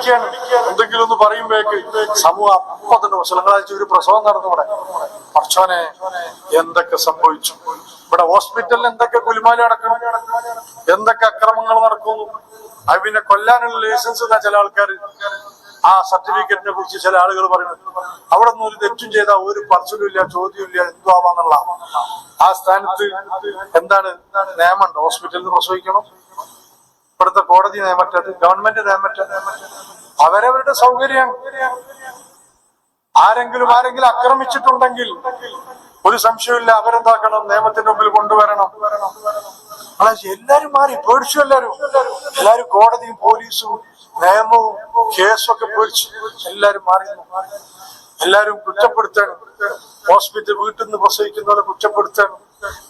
പേടിക്കുകയാണ് എന്തെങ്കിലും ഒന്ന് പറയുമ്പോഴേക്ക് സമൂഹം അപ്പൊ തന്നെ മുസ്ലിങ്ങളാഴ്ച ഒരു പ്രസവം നടന്നു ഇവിടെ. പക്ഷോനെ എന്തൊക്കെ സംഭവിച്ചു? ഇവിടെ ഹോസ്പിറ്റലിൽ എന്തൊക്കെ കുലിമാലി നടക്കണം എന്തൊക്കെ അക്രമങ്ങൾ നടക്കുന്നു അത് പിന്നെ കൊല്ലാനുള്ള ലൈസൻസ് എന്നാ ചില ആൾക്കാർ ആ സർട്ടിഫിക്കറ്റിനെ കുറിച്ച് ചില ആളുകൾ പറയുന്നത്. അവിടെ നിന്ന് ഒരു തെറ്റും ചെയ്താൽ ഒരു പറച്ചിലും ഇല്ല ചോദ്യവും ഇല്ല എന്തു ആവാന്നുള്ള ആ സ്ഥാനത്ത് എന്താണ് നിയമമുണ്ട് ഹോസ്പിറ്റലിൽ പ്രസവിക്കണം? ഇവിടുത്തെ കോടതി നിയമറ്റത് ഗവൺമെന്റ് നിയമറ്റത് അവരവരുടെ സൗകര്യം. ആരെങ്കിലും ആരെങ്കിലും ആക്രമിച്ചിട്ടുണ്ടെങ്കിൽ ഒരു സംശയമില്ല അവരെന്താക്കണം? നിയമത്തിന്റെ മുമ്പിൽ കൊണ്ടുവരണം. എല്ലാരും മാറി. പേടിച്ചു എല്ലാരും. എല്ലാരും കോടതിയും പോലീസും നിയമവും കേസും ഒക്കെ പേടിച്ചു എല്ലാരും മാറി. എല്ലാരും കുറ്റപ്പെടുത്തണം. ഹോസ്പിറ്റൽ വീട്ടിൽ നിന്ന് പ്രസവിക്കുന്നവരെ കുറ്റപ്പെടുത്താണ്.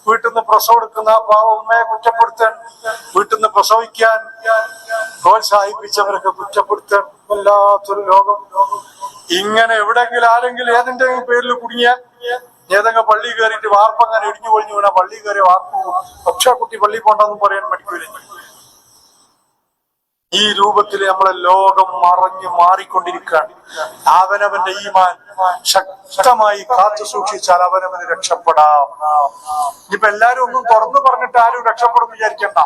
വീട്ടിൽ നിന്ന് പ്രസവം എടുക്കുന്ന ആ പാവ ഉമ്മയെ കുറ്റപ്പെടുത്താൻ വീട്ടിൽ നിന്ന് പ്രസവിക്കാൻ പ്രോത്സാഹിപ്പിച്ചവരൊക്കെ കുറ്റപ്പെടുത്താൻ വല്ലാത്തൊരു ലോകം ഇങ്ങനെ എവിടെങ്കിലും ആരെങ്കിലും ഏതെങ്കിലും പേരിൽ കുടുങ്ങിയാൽ ഏതെങ്കിലും പള്ളി കയറിയിട്ട് വാർപ്പ് അങ്ങനെ ഇടിഞ്ഞു പൊളിഞ്ഞു വീണാൽ പള്ളി കയറി വാർപ്പ് പക്ഷേ കുട്ടി പള്ളി പോണ്ടെന്ന് പറയാൻ മടിക്കൂല? ഈ രൂപത്തിൽ നമ്മളെ ലോകം മറഞ്ഞു മാറിക്കൊണ്ടിരിക്കുകയാണ്. അവനവന്റെ ഈമാൻ ശക്തമായി കാത്തു സൂക്ഷിച്ചാൽ അവനവന് രക്ഷപ്പെടാം. ഇപ്പൊ എല്ലാരും ഒന്നും തുറന്നു പറഞ്ഞിട്ട് ആരും രക്ഷപ്പെടും വിചാരിക്കണ്ട.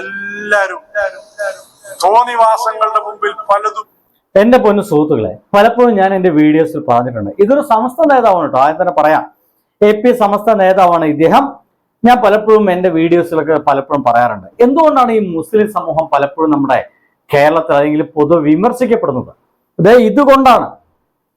എല്ലാരും. തോന്നിവാസങ്ങളുടെ മുമ്പിൽ പലതും. എന്റെ പൊന്നു സുഹൃത്തുക്കളെ പലപ്പോഴും ഞാൻ എന്റെ വീഡിയോസിൽ പറഞ്ഞിട്ടുണ്ട്. ഇതൊരു സമസ്ത നേതാവാണ് കേട്ടോ. ആദ്യം തന്നെ പറയാം. എ പി സമസ്ത നേതാവാണ് ഇദ്ദേഹം. ഞാൻ പലപ്പോഴും എന്റെ വീഡിയോസിലൊക്കെ പലപ്പോഴും പറയാറുണ്ട്. എന്തുകൊണ്ടാണ് ഈ മുസ്ലിം സമൂഹം പലപ്പോഴും നമ്മുടെ കേരളത്തിൽ അല്ലെങ്കിൽ പൊതു വിമർശിക്കപ്പെടുന്നത് ഇത് ഇതുകൊണ്ടാണ്.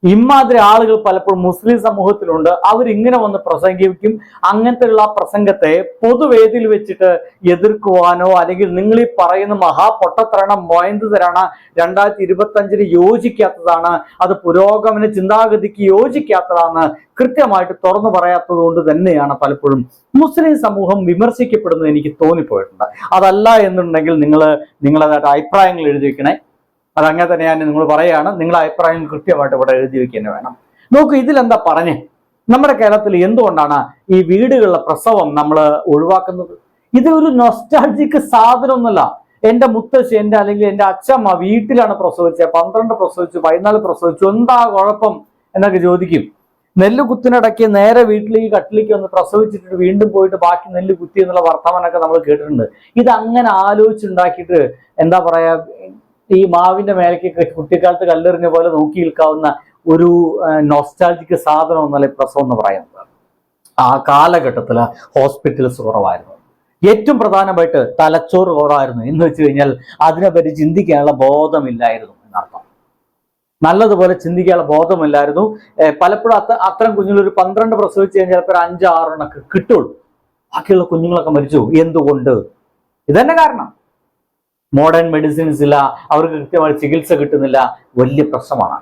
ഇമാതിരി ആളുകൾ പലപ്പോഴും മുസ്ലിം സമൂഹത്തിലുണ്ട്. അവരിങ്ങനെ വന്ന് പ്രസംഗിക്കും. അങ്ങനത്തെയുള്ള പ്രസംഗത്തെ പൊതുവേദിയിൽ വെച്ചിട്ട് എതിർക്കുവാനോ അല്ലെങ്കിൽ നിങ്ങൾ ഈ പറയുന്ന മഹാപൊട്ടത്തരണം മൊയന്ത് തരാണ് രണ്ടായിരത്തി ഇരുപത്തി അഞ്ചിന് യോജിക്കാത്തതാണ് അത് പുരോഗമന ചിന്താഗതിക്ക് യോജിക്കാത്തതാണ് കൃത്യമായിട്ട് തുറന്നു പറയാത്തത് കൊണ്ട് തന്നെയാണ് പലപ്പോഴും മുസ്ലിം സമൂഹം വിമർശിക്കപ്പെടുന്നത് എനിക്ക് തോന്നിപ്പോയിട്ടുണ്ട്. അതല്ല എന്നുണ്ടെങ്കിൽ നിങ്ങൾ നിങ്ങളതായിട്ട് അഭിപ്രായങ്ങൾ എഴുതി വെക്കണേ. അതങ്ങനെ തന്നെ ഞാൻ നിങ്ങൾ പറയുകയാണ്. നിങ്ങളുടെ അഭിപ്രായം കൃത്യമായിട്ട് ഇവിടെ എഴുതി വെക്കുക വേണം. നോക്കൂ ഇതിലെന്താ പറഞ്ഞേ? നമ്മുടെ കേരളത്തിൽ എന്തുകൊണ്ടാണ് ഈ വീടുകളിലെ പ്രസവം നമ്മൾ ഒഴിവാക്കുന്നത്? ഇത് ഒരു നൊസ്റ്റാൾജിക്ക് സാധനമൊന്നുമല്ല. എന്റെ മുത്തശ്ശി എന്റെ അല്ലെങ്കിൽ എന്റെ അച്ഛമ്മ വീട്ടിലാണ് പ്രസവിച്ചത്. പന്ത്രണ്ട് പ്രസവിച്ചു പതിനാല് പ്രസവിച്ചു. എന്താ കുഴപ്പം എന്നൊക്കെ ചോദിക്കും. നെല്ല് കുത്തിനിടയ്ക്ക് നേരെ വീട്ടിലേക്ക് കട്ടിലേക്ക് വന്ന് പ്രസവിച്ചിട്ട് വീണ്ടും പോയിട്ട് ബാക്കി നെല്ല് കുത്തി എന്നുള്ള വർത്തമാനമൊക്കെ നമ്മൾ കേട്ടിട്ടുണ്ട്. ഇത് അങ്ങനെ ആലോചിച്ചുണ്ടാക്കിയിട്ട് എന്താ പറയാ ഈ മാവിന്റെ മേലേക്ക് കുട്ടിക്കാലത്ത് കല്ലെറിഞ്ഞ പോലെ നോക്കി നിൽക്കാവുന്ന ഒരു നോസ്റ്റാൾജിക്ക് സാധനം എന്നല്ല പ്രസവം എന്ന് പറയുന്നത്. ആ കാലഘട്ടത്തിൽ ഹോസ്പിറ്റൽസ് കുറവായിരുന്നു. ഏറ്റവും പ്രധാനമായിട്ട് തലച്ചോറ് കുറവായിരുന്നു. എന്ന് വെച്ച് കഴിഞ്ഞാൽ അതിനെപ്പറ്റി ചിന്തിക്കാനുള്ള ബോധമില്ലായിരുന്നു എന്നർത്ഥം. നല്ലതുപോലെ ചിന്തിക്കാനുള്ള ബോധമില്ലായിരുന്നു. പലപ്പോഴും അത്ര അത്തരം കുഞ്ഞുങ്ങൾ ഒരു പന്ത്രണ്ട് പ്രസവിച്ച് കഴിഞ്ഞാൽ ചിലപ്പോൾ ഒരു അഞ്ച് കിട്ടുള്ളൂ. ബാക്കിയുള്ള കുഞ്ഞുങ്ങളൊക്കെ മരിച്ചു എന്തുകൊണ്ട്? ഇതന്നെ കാരണം. മോഡേൺ മെഡിസിൻസ് ഇല്ല അവർക്ക് കൃത്യമായി ചികിത്സ കിട്ടുന്നില്ല വലിയ പ്രശ്നമാണ്.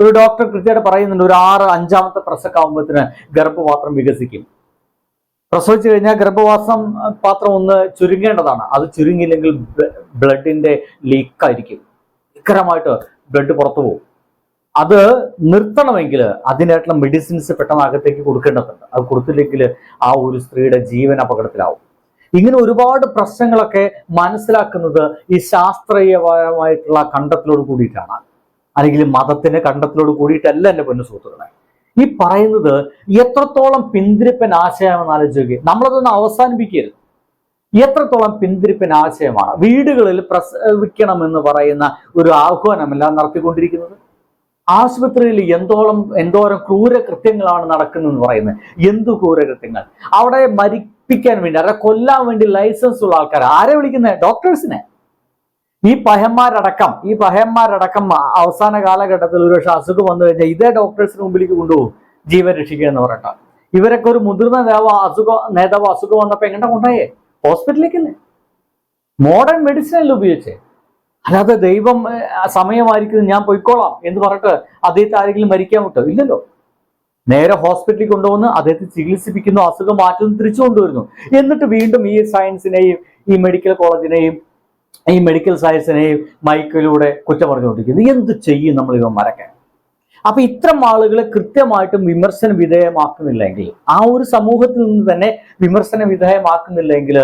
ഒരു ഡോക്ടർ കൃത്യമായിട്ട് പറയുന്നുണ്ട് ഒരു ആറ് അഞ്ചാമത്തെ പ്രസക്കാവുമ്പോഴത്തിന് ഗർഭപാത്രം വികസിക്കും. പ്രസവിച്ചു കഴിഞ്ഞാൽ ഗർഭവാസം പാത്രം ഒന്ന് ചുരുങ്ങേണ്ടതാണ്. അത് ചുരുങ്ങിയില്ലെങ്കിൽ ബ്ലഡിന്റെ ലീക്കായിരിക്കും ഭയങ്കരമായിട്ട് ബ്ലഡ് പുറത്തു പോകും. അത് നിർത്തണമെങ്കിൽ അതിനായിട്ടുള്ള മെഡിസിൻസ് പെട്ടെന്ന് അകത്തേക്ക് കൊടുക്കേണ്ടതുണ്ട്. അത് കൊടുത്തില്ലെങ്കിൽ ആ ഒരു സ്ത്രീയുടെ ജീവൻ അപകടത്തിലാവും. ഇങ്ങനെ ഒരുപാട് പ്രശ്നങ്ങളൊക്കെ മനസ്സിലാക്കുന്നത് ഈ ശാസ്ത്രീയപരമായിട്ടുള്ള കണ്ടെത്തലോട് കൂടിയിട്ടാണ്. അല്ലെങ്കിൽ മതത്തിന്റെ കണ്ടെത്തലോട് കൂടിയിട്ടല്ല എന്റെ പൊന്നു സുഹൃത്തുക്കളെ. ഈ പറയുന്നത് എത്രത്തോളം പിന്തിരിപ്പൻ ആശയമെന്ന് ആലോചിക്കുക നമ്മളതൊന്ന് അവസാനിപ്പിക്കരുത്. എത്രത്തോളം പിന്തിരിപ്പൻ ആശയമാണ് വീടുകളിൽ പ്രസവിക്കണമെന്ന് പറയുന്ന ഒരു ആഹ്വാനമല്ല നടത്തിക്കൊണ്ടിരിക്കുന്നത്. ആശുപത്രിയിൽ എന്തോളം എന്തോരം ക്രൂരകൃത്യങ്ങളാണ് നടക്കുന്നതെന്ന് പറയുന്നത്. എന്തു ക്രൂരകൃത്യങ്ങൾ? അവിടെ മരിപ്പിക്കാൻ വേണ്ടി അവരെ കൊല്ലാൻ വേണ്ടി ലൈസൻസ് ഉള്ള ആൾക്കാർ ആരെ വിളിക്കുന്നത് ഡോക്ടേഴ്സിനെ ഈ പഹന്മാരടക്കം ഈ പഹന്മാരടക്കം അവസാന കാലഘട്ടത്തിൽ ഒരു പക്ഷെ അസുഖം വന്നു കഴിഞ്ഞാൽ ഇതേ ഡോക്ടേഴ്സിന് മുമ്പിലേക്ക് കൊണ്ടുപോകും. ജീവൻ രക്ഷിക്കുക എന്ന് പറയട്ടെ ഇവരൊക്കെ ഒരു മുതിർന്ന നേതാവ് അസുഖം നേതാവ് അസുഖം വന്നപ്പോ എങ്ങനെ കൊണ്ടുപോയേ? ഹോസ്പിറ്റലിലേക്കല്ലേ? മോഡേൺ മെഡിസിൻ അല്ല ഉപയോഗിച്ചേ? അല്ലാതെ ദൈവം സമയമായിരിക്കുന്നത് സമയമായിരിക്കും ഞാൻ പൊയ്ക്കോളാം എന്ന് പറഞ്ഞിട്ട് അദ്ദേഹത്തെ ആരെങ്കിലും മരിക്കാൻ വിട്ടോ? ഇല്ലല്ലോ. നേരെ ഹോസ്പിറ്റലിൽ കൊണ്ടുവന്ന് അദ്ദേഹത്തെ ചികിത്സിപ്പിക്കുന്നു അസുഖം മാറ്റുന്നു തിരിച്ചു കൊണ്ടുവരുന്നു. എന്നിട്ട് വീണ്ടും ഈ സയൻസിനെയും ഈ മെഡിക്കൽ കോളേജിനെയും ഈ മെഡിക്കൽ സയൻസിനെയും മൈക്കിലൂടെ കുറ്റം പറഞ്ഞുകൊണ്ടിരിക്കുന്നു. എന്ത് ചെയ്യും നമ്മൾ ഇവന്മാരൊക്കെ? അപ്പൊ ഇത്തരം ആളുകളെ കൃത്യമായിട്ടും വിമർശന വിധേയമാക്കുന്നില്ലെങ്കിൽ ആ ഒരു സമൂഹത്തിൽ നിന്ന് തന്നെ വിമർശന വിധേയമാക്കുന്നില്ലെങ്കിൽ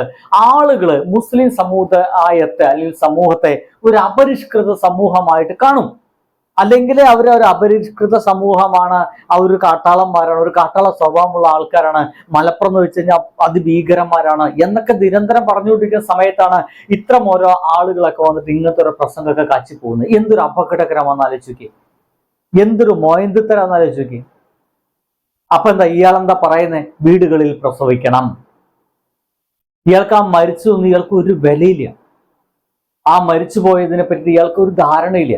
ആളുകൾ മുസ്ലിം സമുദായത്തെ അല്ലെങ്കിൽ സമൂഹത്തെ ഒരു അപരിഷ്കൃത സമൂഹമായിട്ട് കാണും. അല്ലെങ്കിൽ അവർ ഒരു അപരിഷ്കൃത സമൂഹമാണ് അവർ കാട്ടാളന്മാരാണ് ഒരു കാട്ടാള സ്വഭാവമുള്ള ആൾക്കാരാണ്. മലപ്പുറം എന്ന് വെച്ച് കഴിഞ്ഞാൽ അതിഭീകരന്മാരാണ്. എന്നൊക്കെ നിരന്തരം പറഞ്ഞുകൊണ്ടിരിക്കുന്ന സമയത്താണ് ഇത്തരം ഓരോ ആളുകളൊക്കെ വന്നിട്ട് ഇങ്ങനത്തെ ഒരു പ്രസംഗമൊക്കെ കച്ചി പോകുന്നത്. എന്തൊരു അപകടകരമാണെന്ന് ആലോചിക്കുക എന്തൊരു മോയന്തിത്തരാന്ന് ആലോചിക്കുക അപ്പൊ എന്താ ഇയാളെന്താ പറയുന്നത് വീടുകളിൽ പ്രസവിക്കണം. ഇയാൾക്ക് ആ മരിച്ചു ഇയാൾക്ക് ഒരു വിലയില്ല. ആ മരിച്ചു പോയതിനെ പറ്റി ഇയാൾക്ക് ഒരു ധാരണയില്ല.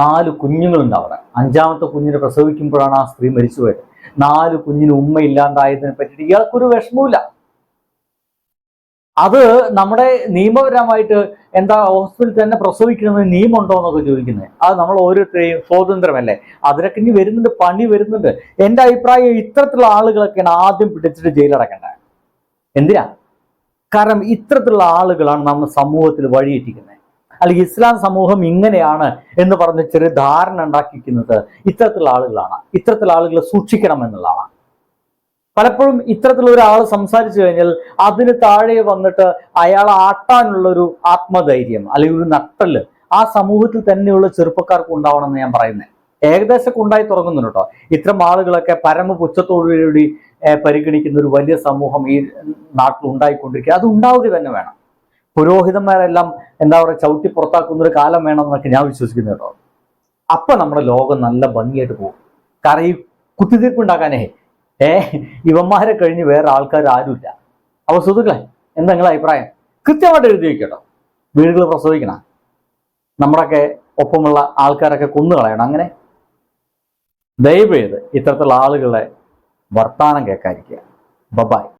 നാല് കുഞ്ഞുങ്ങളുണ്ട് അവിടെ അഞ്ചാമത്തെ കുഞ്ഞിനെ പ്രസവിക്കുമ്പോഴാണ് ആ സ്ത്രീ മരിച്ചുപോയത് നാല് കുഞ്ഞിന് ഉമ്മ ഇല്ലാണ്ടായതിനെ പറ്റിയിട്ട് ഇയാൾക്കൊരു വിഷമവുമില്ല. അത് നമ്മുടെ നിയമപരമായിട്ട് എന്താ ഹോസ്പിറ്റലിൽ തന്നെ പ്രസവിക്കുന്നത് നിയമമുണ്ടോ എന്നൊക്കെ ചോദിക്കുന്നത്. അത് നമ്മൾ ഓരോരുത്തരെയും സ്വാതന്ത്ര്യമല്ലേ? അതിനൊക്കെ ഇനി വരുന്നുണ്ട് പണി വരുന്നുണ്ട്. എന്റെ അഭിപ്രായം ഇത്തരത്തിലുള്ള ആളുകളൊക്കെയാണ് ആദ്യം പിടിച്ചിട്ട് ജയിലടക്കേണ്ടത് എന്തിനാ? കാരണം ഇത്തരത്തിലുള്ള ആളുകളാണ് നമ്മുടെ സമൂഹത്തിൽ വഴിയെറ്റിക്കുന്നത്. അല്ലെങ്കിൽ ഇസ്ലാം സമൂഹം ഇങ്ങനെയാണ് എന്ന് പറഞ്ഞ ചെറിയ ധാരണ ഉണ്ടാക്കിക്കുന്നത് ഇത്തരത്തിലുള്ള ആളുകളാണ്. ഇത്തരത്തിലുള്ള ആളുകളെ സൂക്ഷിക്കണം എന്നുള്ളതാണ്. പലപ്പോഴും ഇത്തരത്തിലുള്ള ഒരാൾ സംസാരിച്ചു കഴിഞ്ഞാൽ അതിന് താഴെ വന്നിട്ട് അയാളെ ആട്ടാനുള്ള ഒരു ആത്മധൈര്യം അല്ലെങ്കിൽ ഒരു നട്ടൽ ആ സമൂഹത്തിൽ തന്നെയുള്ള ചെറുപ്പക്കാർക്ക് ഉണ്ടാവണം എന്ന് ഞാൻ പറയുന്നത് ഏകദേശമൊക്കെ ഉണ്ടായി തുടങ്ങുന്നുണ്ട് കേട്ടോ. ഇത്തരം ആളുകളൊക്കെ പരമപുച്ഛത്തോടുകൂടി പരിഗണിക്കുന്ന ഒരു വലിയ സമൂഹം ഈ നാട്ടിൽ ഉണ്ടായിക്കൊണ്ടിരിക്കുക. അത് ഉണ്ടാവുക തന്നെ വേണം. പുരോഹിതന്മാരെല്ലാം എന്താ പറയുക ചവിട്ടി പുറത്താക്കുന്ന ഒരു കാലം വേണമെന്നൊക്കെ ഞാൻ വിശ്വസിക്കുന്നു കേട്ടോ. അപ്പൊ നമ്മുടെ ലോകം നല്ല ഭംഗിയായിട്ട് പോകും. കാരണം ഈ കുത്തിത്തീർപ്പ് ഉണ്ടാക്കാനേ ഏ ഇവന്മാരെ കഴിഞ്ഞ് വേറെ ആൾക്കാർ ആരുമില്ല. അപ്പൊ സുഹൃത്തുക്കളെ എന്താ നിങ്ങളെ അഭിപ്രായം? കൃത്യമായിട്ട് എഴുതി വെക്കട്ടോ വീടുകൾ പ്രസവിക്കണം. നമ്മുടെയൊക്കെ ഒപ്പമുള്ള ആൾക്കാരൊക്കെ കൊന്നു കളയണം. അങ്ങനെ ദയവ് ചെയ്ത് ഇത്തരത്തിലുള്ള ആളുകളെ വർത്താനം കേൾക്കാതിരിക്കുക. ബബായ്